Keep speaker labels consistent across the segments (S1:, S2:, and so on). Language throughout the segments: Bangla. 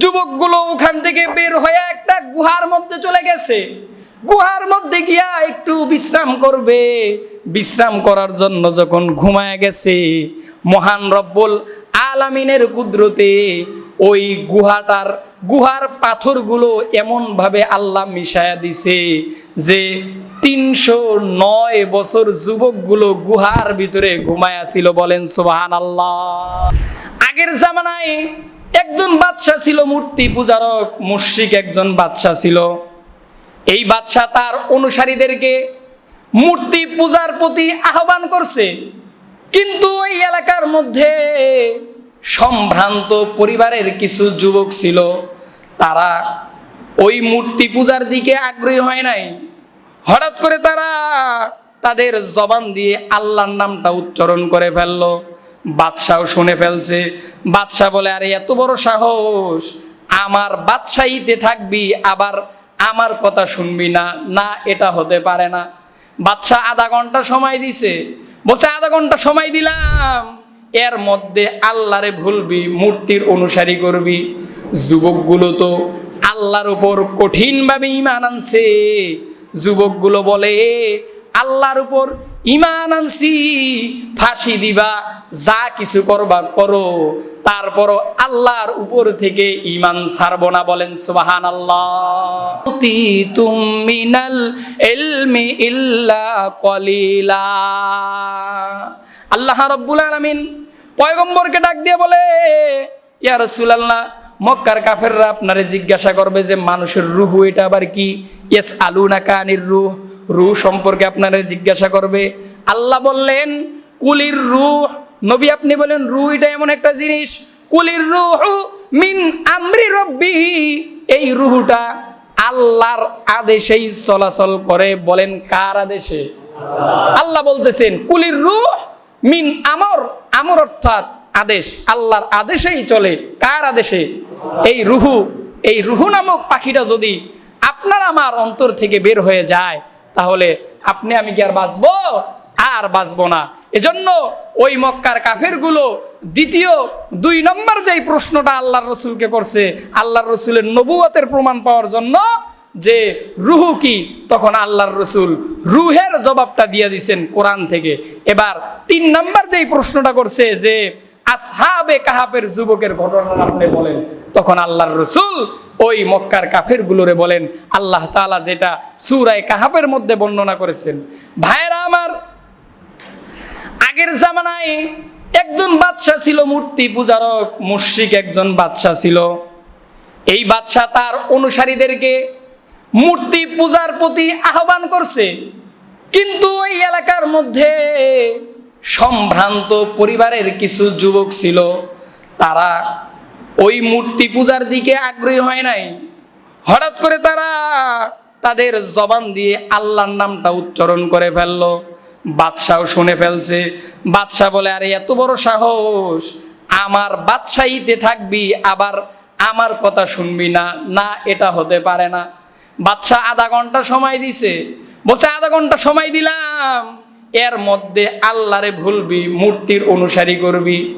S1: যুবকগুলো ওখান থেকে বের হয়ে একটা গুহার মধ্যে চলে গেছে। গুহার মধ্যে গিয়া একটু বিশ্রাম করবে। বিশ্রাম করার জন্য যখন ঘুমায় গেছে, মহান রব্বুল আলামিনের কুদরতে ওই গুহাটার, গুহার পাথরগুলো এমনভাবে আল্লাহ মিশায়া দিছে যে তিনশো নয় বছর যুবকগুলো গুহার ভিতরে ঘুমায়া ছিল বলেন সোহান আল্লাহ আগের জামানায় একজন বাদশা ছিল মূর্তি পূজারক, মুশ্রিক একজন বাদশা ছিল। এই বাদশা তার অনুসারীদেরকে মূর্তি পূজার প্রতি আহ্বান করছে। কিন্তু ওই এলাকার মধ্যে সম্ভ্রান্ত পরিবারের কিছু যুবক ছিল। তারা ওই মূর্তি পূজার দিকে আগ্রহী হয় নাই। হঠাৎ করে তারা তাদের জবান দিয়ে আল্লাহর নামটা উচ্চারণ করে ফেলল। বাদশাও শুনে ফেলছে। বাদশাহ বলে, আরে, এত বড় সাহস। আমার বাদশাহীতে থাকবি, আবার আমার কথা শুনবি না। না, এটা হতে পারে না। বাদশাহ আধা ঘণ্টা সময় দিছে। বলছে, আধা ঘণ্টা সময় দিলাম। এর মধ্যে আল্লাহরে ভুলবি, মূর্তির অনুসারী করবি। যুবকগুলো তো আল্লাহর উপর কঠিনভাবে ইমান আনছে। যুবকগুলো বলে আল্লাহর উপর ইমান আনছি, ফাঁসি দিবা, যা কিছু করবা করো। তারপরও আল্লাহর উপর থেকে ইমান ছাড়বো না বলেন সুবাহান আল্লাহ রব্বুল আলামিন পয়গম্বরকে ডাক দিয়ে বলে, ইয়া রাসূলুল্লাহ, মক্কার কাফেররা আপনারে জিজ্ঞাসা করবে যে, মানুষের রুহু এটা আবার কি? ইয়েস আলু না কানির রুহ। রুহ সম্পর্কে আপনারা জিজ্ঞাসা করবে। আল্লাহ বললেন, কুলির রুহ নবী আপনি বলেন, রুহ এটা এমন একটা জিনিস, কুলির রুহ মিন আমরি রব্বিহি। এই রুহুটা আল্লাহর আদেশেই চলাচল করে, বলেন কার আদেশে? আল্লাহ বলতেছেন, কুলির রুহ মিন আমর। আমর অর্থাৎ আদেশ, আল্লাহর আদেশেই চলে, কার আদেশে? এই রুহু এই রুহু নামক পাখিটা যদি আপনার আমার অন্তর থেকে বের হয়ে যায় তাহলে আপনি, আমি কি আর বাঁচবো? আর বাঁচবো না। এজন্য ওই মক্কার কাফেরগুলো দ্বিতীয়, দুই নম্বর যেই প্রশ্নটা আল্লাহর রসুলকে করছে, আল্লাহর রসুলের নবুয়তের প্রমাণ পাওয়ার জন্য যে রুহু কি, তখন আল্লাহর রসুল রুহের জবাবটা দিয়ে দিছেন কোরআন থেকে। এবার তিন নম্বর যেই প্রশ্নটা করছে যে, আসহাবে কাহাবের যুবকের ঘটনা আপনি বলেন, তখন আল্লাহর রসুল ওই মক্কার কাফের গুলোরে বলেন, আল্লাহ তাআলা যেটা সুরায় কাহাপের মধ্যে বর্ণনা করেছেন। ভাইয়েরা আমার, আগের জামানায় একজন বাদশা ছিল মূর্তি পূজারক, মুশ্রিক একজন বাদশা ছিল। এই বাদশা তার অনুসারীদেরকে মূর্তি পূজার প্রতি আহ্বান করছে। কিন্তু ওই এলাকার মধ্যে সম্ভ্রান্ত পরিবারের কিছু যুবক ছিল, তারা ওই মূর্তি পূজার দিকে আগ্রহী হয় নাই। হঠাৎ করে তারা তাদের জবান দিয়ে আল্লাহর নামটা উচ্চারণ করে ফেলল। বাদশাও শুনে ফেলছে। বাদশাহ বলে, আরে, এত বড় সাহস। আমার বাদশাহীতে থাকবি, আবার আমার কথা শুনবি না। না, এটা হতে পারে না। বাদশাহ আধা ঘণ্টা সময় দিছে। বলছে, আধা ঘণ্টা সময় দিলাম। এর মধ্যে আল্লাহরে ভুলবি, মূর্তির অনুসারী করবি।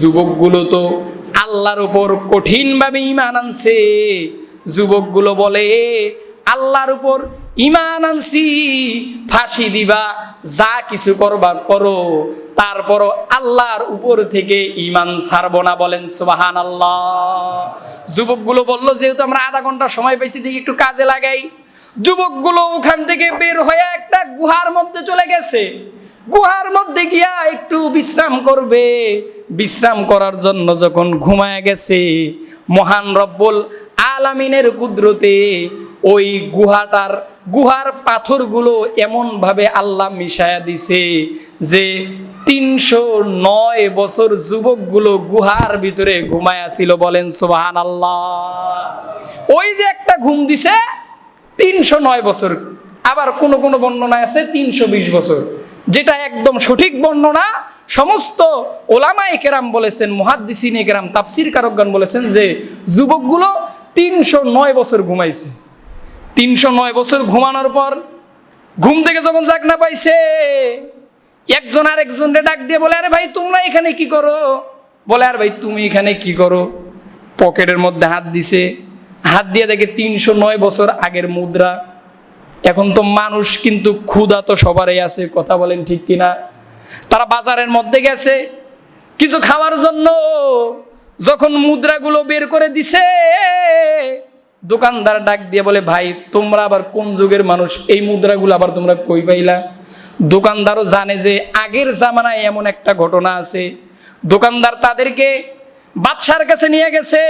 S1: যুবকগুলো তো আল্লাহর উপর কঠিনভাবে ইমান আনছে। যুবকগুলো বলে, আল্লাহর উপর ইমান আনছি, ফাঁসি দিবা, যা কিছু করবা করো। তারপরও আল্লাহর উপর থেকে ইমান ছাড়বো না। বলেন সুবাহান আল্লাহ যুবকগুলো বলল, যেহেতু আমরা আধা ঘণ্টা সময় পেয়েছি, দেখি একটু কাজে লাগাই। যুবকগুলো ওখান থেকে বের হয়ে একটা গুহার মধ্যে চলে গেছে। গুহার মধ্যে গিয়া একটু বিশ্রাম করবে। বিশ্রাম করার জন্য যখন ঘুমায় গেছে, মহান রব্বুল আলামিনের কুদরতে ওই গুহাটার, গুহার পাথরগুলো এমনভাবে আল্লাহ মিশায়া দিছে যে তিনশো নয় বছর যুবকগুলো গুহার ভিতরে ঘুমায়া ছিল বলেন সোহান আল্লাহ ওই যে একটা ঘুম দিছে, তিনশো নয় বছর। আবার কোন কোনো বর্ণনা আছে তিনশো বিশ বছর। যেটা একদম সঠিক বর্ণনা সমস্ত ওলামাই কেরাম বলেছেন, মহাদ্দিসিন কেরাম তাফসির কারকগান বলেছেন যে যুবকগুলো তিনশো নয় বছর ঘুমাইছে। তিনশো নয় বছর ঘুমানোর পর ঘুম থেকে যখন জাগনা পাইছে, একজন আর একজনরে ডাক দিয়ে বলে, আরে ভাই, তোমরা এখানে কি করো? বলে, আর ভাই, তুমি এখানে কি করো? পকেটের মধ্যে হাত দিছে। হাত দিয়ে দেখে তিনশো নয় বছর আগের মুদ্রা। এখন তো মানুষ কিন্তু ক্ষুধা তো সবারই আছে, কথা বলেন ঠিক কিনা? তারা বাজারের মধ্যে গেছে। কিছু খাওয়ার জন্য যখন মুদ্রাগুলো বের করে দিছে, দোকানদার ডাক দিয়ে বলে, ভাই, তোমরা আবার কোন যুগের মানুষ? এই মুদ্রাগুলো আবার তোমরা কই পাইলা? দোকানদারও জানে যে আগের জামানায় এমন একটা ঘটনা আছে। দোকানদার তাদেরকে বাদশার কাছে নিয়ে গেছে।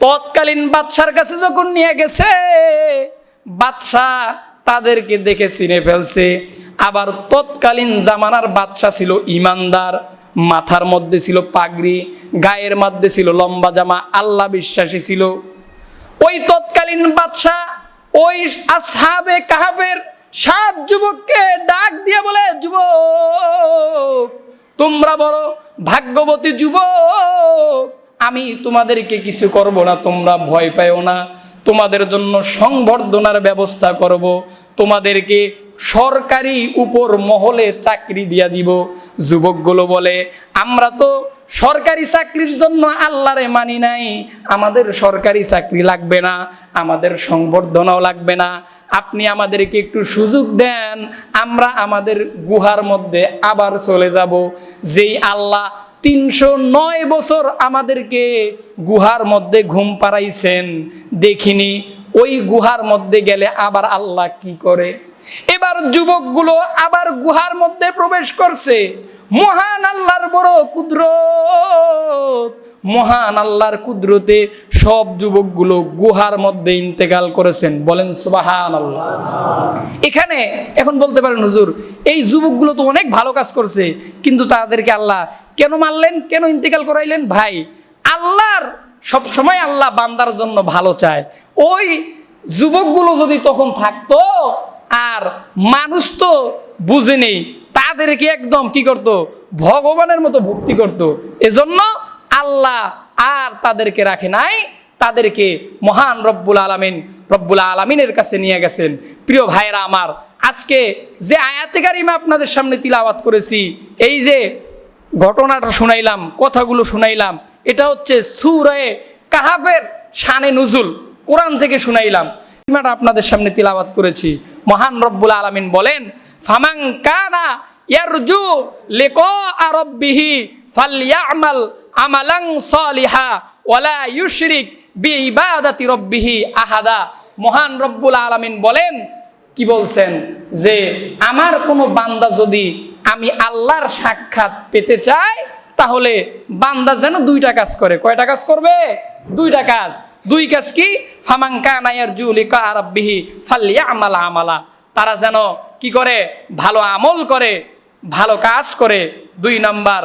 S1: তৎকালীন বাদশার কাছে যখন নিয়ে গেছে, বাদশাহ তাদেরকে দেখে চিনে ফেলছে। আবার তৎকালীন জামানার বাদশা ছিল ইমানদার, মাথার মধ্যে ছিল পাগড়ি, গায়ের মধ্যে ছিল লম্বা জামা, আল্লাহ বিশ্বাসী ছিল। ওই তৎকালীন বাদশাহ ওই আসহাবে কাহাবের সাত যুবককে ডাক দিয়ে বলে, যুবক, তোমরা বড় ভাগ্যবতী যুবক, আমি তোমাদেরকে কিছু করব না, তোমরা ভয় পাইও না। তোমাদের জন্য সংবর্ধনার ব্যবস্থা করব। তোমাদেরকে সরকারি উপর মহলে চাকরি দিয়া দিব। যুবকগুলো বলে, আমরা তো সরকারি চাকরির জন্য আল্লাহরে মানি নাই। আমাদের সরকারি চাকরি লাগবে না, আমাদের সংবর্ধনাও লাগবে না। আপনি আমাদেরকে একটু সুযোগ দেন, আমরা আমাদের গুহার মধ্যে আবার চলে যাব। যেই আল্লাহ তিনশো নয় বছর আমাদেরকে গুহার মধ্যে ঘুম পাড়াইছেন, দেখিনি। ওই গুহার মধ্যে গেলে আবার আল্লাহ কি করে? এবার যুবকগুলো আবার গুহার মধ্যে প্রবেশ করছে। মহান আল্লাহর বড় কুদরত। মহান আল্লাহর কুদরতে সব যুবকগুলো গুহার মধ্যে ইন্তেকাল করেছেন। বলেন সুবাহান আল্লাহ এখানে এখন বলতে পারেন, হুজুর, এই যুবকগুলো তো অনেক ভালো কাজ করছে, কিন্তু তাদেরকে আল্লাহ কেন মারলেন, কেন ইন্তেকাল করাইলেন? ভাই, আল্লাহর সব সময় আল্লাহ বান্দার জন্য ভালো চায়। ওই যুবকগুলো যদি তখন থাকতো আর মানুষ তো বুঝে নেই। তাদেরকে একদম কি করত? ভগবানের মতো ভক্তি করত। এজন্য আল্লাহ আর তাদেরকে রাখে নাই। তাদেরকে মহান রব্বুল আলমিন রব্বুল আলমিনের কাছে নিয়ে গেছেন। প্রিয় ভাইরা আমার, আজকে যে আয়াতে কারিমা আপনাদের সামনে তিলাওয়াত করেছি, এই যে ঘটনাটা শুনাইলাম, কথাগুলো শুনাইলাম, এটা হচ্ছে সুরায়ে কাহাবের শানে নুজুল, কোরআন থেকে শুনাইলাম। কালিমাটা আপনাদের সামনে তিলাওয়াত করেছি। মহান রব্বুল আলামিন বলেন ফামাং কানা ইয়ারজু লিকা রাব্বিহি ফালইয়ামাল আমালান সালিহা ওয়ালা ইউশরিক বিইবাদাতি রাব্বিহি আহাদা। মহান রব্বুল আলামিন বলেন, কি বলছেন? যে আমার কোনো বান্দা যদি আমি আল্লাহর সাক্ষাৎ পেতে চাই, তাহলে বান্দা যেন দুইটা কাজ করে। কয়টা কাজ করবে? দুইটা কাজ। দুই কাজ কি? ফামাঙ্কা নায়ার জুলিকা আরাব্বিহি ফাল্লিয়া আমালা আমালা। তারা যেন কি করে? ভালো আমল করে, ভালো কাজ করে। দুই নম্বর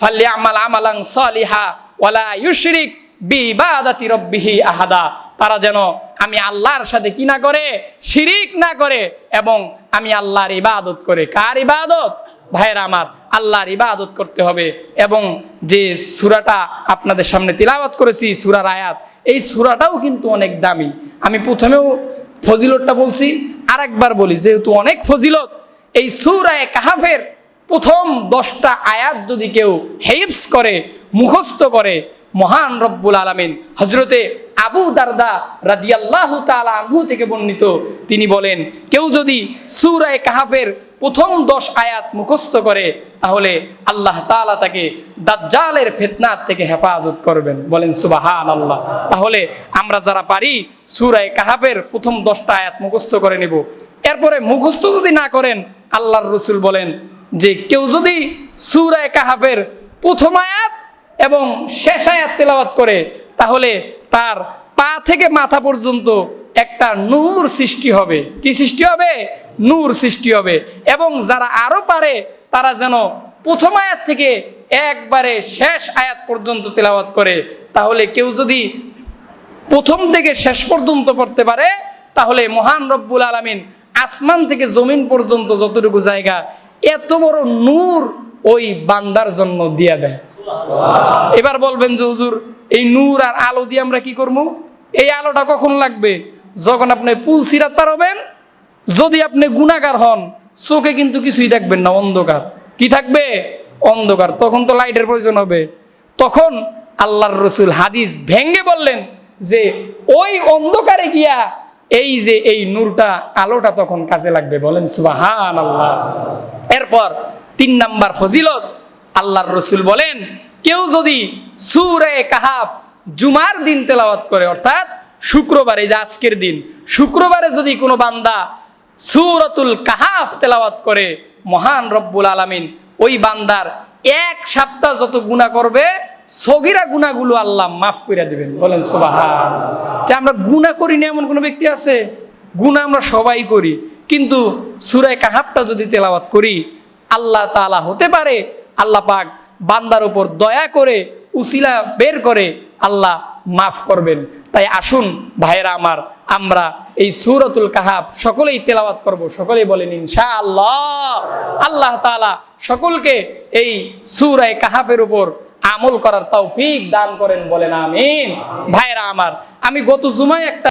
S1: ফাল্লিয়া আমাল আমালাং সলিহা ওয়ালা ইউশরিক বিবাদাতি রব্বিহি আহাদা। তারা যেন আমি আল্লাহর সাথে কি না করে? শিরিক না করে এবং আমি আল্লাহর ইবাদত করে। কার ইবাদত? ভাইয়েরা আমার, আল্লাহর ইবাদত করতে হবে এবং যে সুরাটা আপনাদের সামনে তিলাওয়াত করেছি, সুরার আয়াত এই সুরাটাও কিন্তু অনেক দামি। আমি প্রথমেও ফজিলতটা বলছি আর একবার বলি, যেহেতু অনেক ফজিলত, এই সুরায় কাহাফের প্রথম দশটা আয়াত যদি কেউ হেইপস করে, মুখস্থ করে, মহান রব্বুল আলমিন হজরতে আবু দারদা রাদিয়াল্লাহু তাআলা আনহু থেকে বর্ণিত, তিনি বলেন, কেউ যদি সূরায়ে কাহাফের প্রথম দশ আয়াত মুখস্থ করে, তাহলে আল্লাহ তাআলা তাকে দাজ্জালের ফেতনার থেকে হেফাজত করবেন। বলেন সুবাহান আল্লাহ তাহলে আমরা যারা পারি, সূরায়ে কাহাবের প্রথম দশটা আয়াত মুখস্থ করে নেব। এরপরে মুখস্থ যদি না করেন, আল্লাহর রসুল বলেন যে কেউ যদি সূরায়ে কাহাবের প্রথম আয়াত এবং শেষ আয়াত তেলাওয়াত করে, তাহলে তার পা থেকে মাথা পর্যন্ত একটা নূর সৃষ্টি হবে। কি সৃষ্টি হবে? নূর সৃষ্টি হবে। এবং যারা আরও পারে, তারা যেন প্রথম আয়াত থেকে একবারে শেষ আয়াত পর্যন্ত তেলাওয়াত করে। তাহলে কেউ যদি প্রথম থেকে শেষ পর্যন্ত পড়তে পারে, তাহলে মহান রব্বুল আলমিন আসমান থেকে জমিন পর্যন্ত যতটুকু জায়গা, এত বড় নূর ওই বান্দার জন্য দিয়া দেয়। এবার বলবেন যে, হুজুর, এই নূর আর আলো দিয়ে আমরা কি করব? এই আলোটা কখন লাগবে? যখন আপনি পুল সিরাত পারবেন যদি আপনি গুণাগার হন, চোখে কিন্তু কিছুই দেখবেন না, অন্ধকার। কি থাকবে? অন্ধকার। তখন তো লাইটের প্রয়োজন হবে। তখন আল্লাহর রসুল হাদিস ভেঙ্গে বললেন যে, ওই অন্ধকারে গিয়া এই যে এই নূরটা, আলোটা তখন কাজে লাগবে। বলেন সুবাহান আল্লাহ এরপর তিন নাম্বার ফজিলত, আল্লাহর রসুল বলেন, কেউ যদি সুরে কাহাব জুমার দিন তেলাওয়াত করে, অর্থাৎ শুক্রবারে যে আজকের দিন, শুক্রবারে যদি কোনো বান্দা সুরতুল কাহাফ তেলাওয়াত করে মহান রব্বুল আলামিন ওই বান্দার এক সপ্তাহ যত গুণা করবে, সগিরা গুণাগুলো আল্লাহ মাফ করে দিবেন। বলেন যে আমরা গুণা করি না এমন কোনো ব্যক্তি আছে? গুণা আমরা সবাই করি। কিন্তু সুরায় কাহাবটা যদি তেলাওয়াত করি, আল্লাহ তাআলা হতে পারে, আল্লাহ পাক বান্দার উপর দয়া করে, উসিলা বের করে, আল্লাহ মাফ করবেন। তাই আসুন ভাইরা আমার, আমরা এই সুরতুল কাহাব সকলেই তেলাওয়াত করব। সকলেই বলেন ইনশা আল্লাহ আল্লাহ তাআলা সকলকে এই সুরায় কাহাবের উপর আমল করার তৌফিক দান করেন বলেন, আমিন। ভাইরা আমার, আমি গত জুমায় একটা